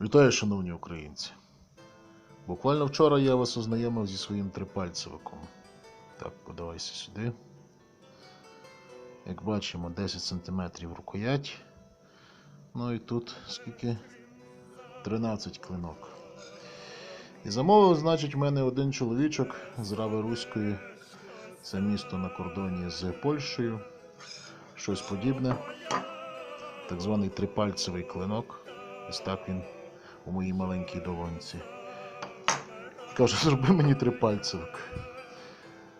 Вітаю, шановні українці. Буквально вчора я вас ознайомив зі своїм трипальцевиком. Так, подавайся сюди. Як бачимо, 10 см рукоять. Ну і тут скільки? 13 клинок. І замовив, значить, в мене один чоловічок з Рави Руської. Це місто на кордоні з Польщею. Щось подібне. Так званий трипальцевий клинок. Ось так він у моїй маленькій долонці. Каже, зроби мені три трипальцевик.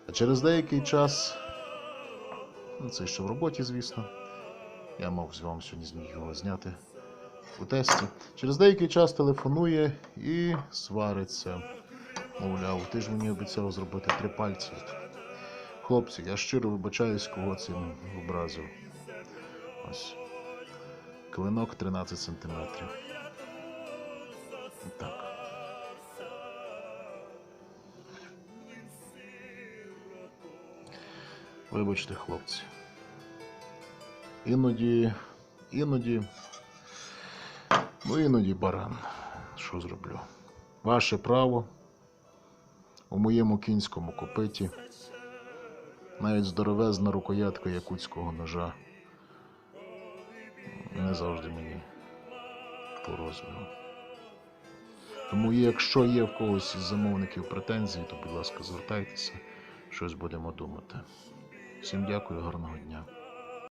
А через деякий час, ну це ще в роботі, звісно. Я мав з вам сьогодні зміг його зняти у тесті. Через деякий час телефонує і свариться. Мовляв, ти ж мені обіцяв зробити трипальцевик. Хлопці, я щиро вибачаюсь, кого цим образив. Ось. Клинок 13 сантиметрів. Так. Вибачте, хлопці. Іноді, іноді, ну іноді баран. Що зроблю? Ваше право у моєму кінському копиті навіть здоровезна рукоятка якутського ножа не завжди мені по розміру. Тому якщо є в когось із замовників претензії, то, будь ласка, звертайтеся, щось будемо думати. Всім дякую, гарного дня.